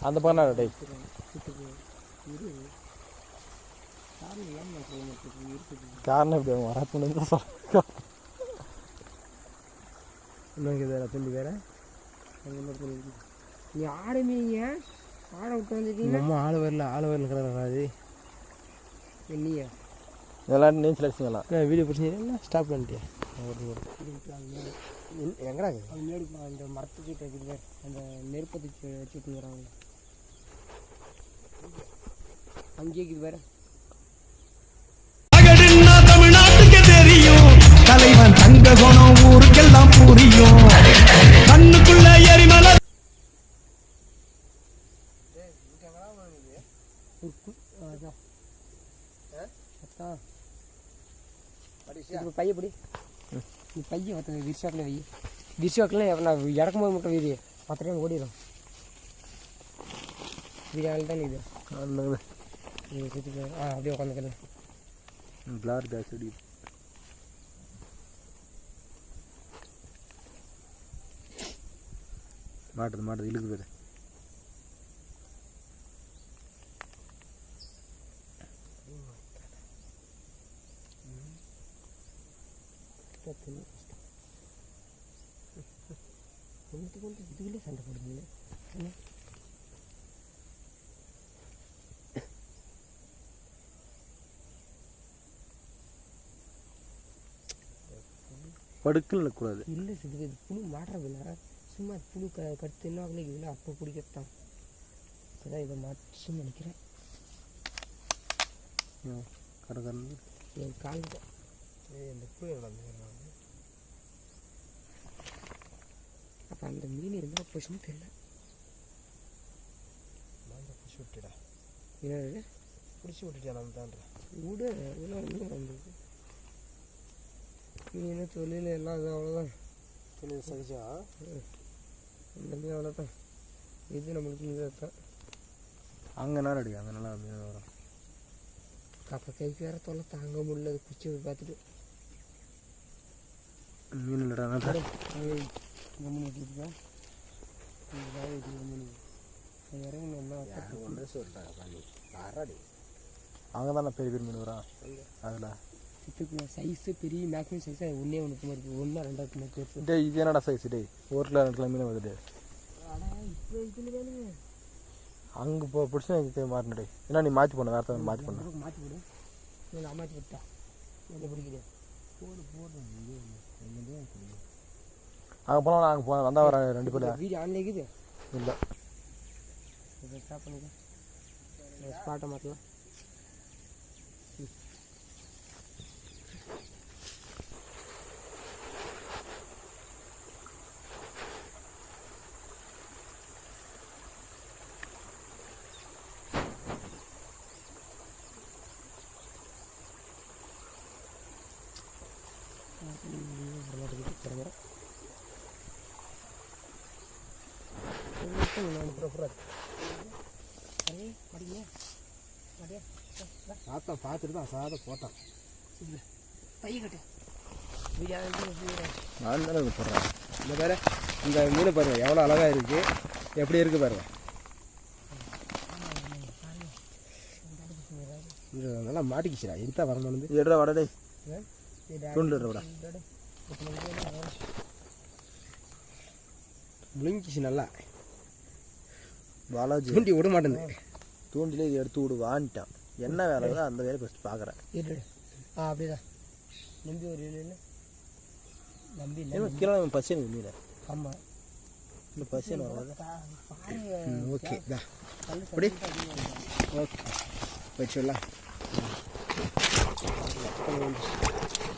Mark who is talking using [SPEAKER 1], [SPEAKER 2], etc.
[SPEAKER 1] அந்த பக்கம்
[SPEAKER 2] இரு காரணம்
[SPEAKER 1] இப்படி அவங்க வரப்புன்னு தான்
[SPEAKER 2] இன்னும் வேற தம்பி வேற நீ ஆடுமீங்க ஆட விட்டு வந்துட்டீங்கன்னா
[SPEAKER 1] நம்ம ஆள் வரல ஆள் வரல கிடையாது
[SPEAKER 2] இல்லையா
[SPEAKER 1] இதெல்லாம் நீச்சல் அடிச்சுங்களாம்
[SPEAKER 2] வீடியோ பிடிச்சிங்கன்னா ஸ்டாப் பண்ணிட்டியா? எங்கடா அந்த மரத்துக்கிட்ட. அந்த நெருப்பை தூக்கி வச்சுட்டு வராங்க அங்கேயே இருக்குது வேற
[SPEAKER 3] தமிழ்நாட்டுக்கு தெரியும். தலைவன் தங்க குணம் ஊருக்கெல்லாம் புரியும். கண்ணுக்குள்ள எரிமலை.
[SPEAKER 2] ஒரு கு- அதான் அதான் இப்போ பைய பிடி. நீ பைய ஒருத்த விரிசாக்கில் வை. விரிசாக்கில் நான் இறக்கும் போது மட்டும் வீதி. மற்ற டைம் ஓடிடும் வீடியாவில் தான் இது. நீங்கள் சுற்றி ஆ அப்படியே உட்காந்துக்கிறேன்
[SPEAKER 1] பிளார் பேஸ் அடி. மாட்டுது மாட்டுது இழுக்கு பேர்.
[SPEAKER 2] கொண்டு கொண்டு இதுக்குள்ளே சண்டை போடுவீங்க என்ன
[SPEAKER 1] படுக்கல் நிற்கக்கூடாது
[SPEAKER 2] இல்லை சிது இது புழு மாட்டுறதில்ல சும்மா புழு க கடுத்து என்ன ஆகல இதில் அப்போ பிடிக்கத்தான் அதான் இதை மாற்றி நினைக்கிறேன்.
[SPEAKER 1] கடற்கரை
[SPEAKER 2] என் கால்
[SPEAKER 1] இந்த புயல்
[SPEAKER 2] அப்போ அந்த மீன் இருந்தால் போச்சுன்னு தெரியல.
[SPEAKER 1] பிடிச்சி விட்டுடா.
[SPEAKER 2] என்னது?
[SPEAKER 1] பிடிச்சி விட்டுட்டியா நம்ம தான்றேன்
[SPEAKER 2] விடு இதெல்லாம் மீன் வந்தது மீன் தொழில் எல்லாம் அது அவ்வளோதான்
[SPEAKER 1] துணி சகிச்சா?
[SPEAKER 2] இந்த மீன் அவ்வளோதான் இது நம்மளுக்கு இது தான்
[SPEAKER 1] அங்கே நேரம் அடி அங்கே நல்லா மீன் வரும்.
[SPEAKER 2] அப்போ கைக்கு வேற தொல்லை தாங்க முடியல. அது குச்சி பார்த்துட்டு.
[SPEAKER 1] மீன் இல்லைடா
[SPEAKER 2] இது இறங்கணும் என்ன
[SPEAKER 1] ஒன்றே சொல்லிட்டாங்க அங்கே தானே பெரிய பெரிய மீன் வரும் அதில்
[SPEAKER 2] சைஸு பெரிய மேக்ஸிமம் சைஸாக ஒன்றே ஒன்று மாதிரி இருக்குது ஒன்றா ரெண்டாவது மாதிரி பெருசு
[SPEAKER 1] டேய் இது என்னடா சைஸ் டேய்? ஒரு கிலோ ரெண்டு கிலோ மீன் வருது அங்கே போ பிடிச்சி எனக்கு மாறின டேய். என்ன நீ மாற்றி பண்ண வேறு மாற்றி பண்ண
[SPEAKER 2] மாற்றி போடு அம்மாச்சி விட்டா பிடிக்குது? போடு போடு.
[SPEAKER 1] அங்கே போனால் அங்கே போன வந்தால் வர ரெண்டு பேர்.
[SPEAKER 2] வீடியோ ஆன்ல இருக்குது?
[SPEAKER 1] இல்லை.
[SPEAKER 2] இதை ஸ்டாப் பண்ணிக்க ஸ்பாட்டை மாற்றலாம்
[SPEAKER 1] பார்த்தா பார்த்துட்டு தான் சாத போட்டான்.
[SPEAKER 2] பைய கட்டு
[SPEAKER 1] நான் தானே போடுறேன். இந்த பாரு இந்த மீன் பாருங்க எவ்வளோ அழகாக இருக்குது எப்படி இருக்குது பாருங்க நல்லா மாட்டிக்கிச்சுடா. எதுதான் வரமானது எடுறா வட விழுங்கிச்சு நல்லா பாலாஜி தூண்டி விட மாட்டேன் தூண்டிலே இது எடுத்து விடு வான்ட்டான் என்ன வேலை இருக்குதோ அந்த வேலையை ஃபஸ்ட்டு பார்க்குறேன்
[SPEAKER 2] ஆ அப்படிதான் நம்பி ஒரு இல்லை நம்பி இல்லை
[SPEAKER 1] கீழே பசி எனக்கு மீன்
[SPEAKER 2] ஆமாம்
[SPEAKER 1] இந்த பசி எனக்கு ஓகே தா அப்படி ஓகே வச்சுடலாம்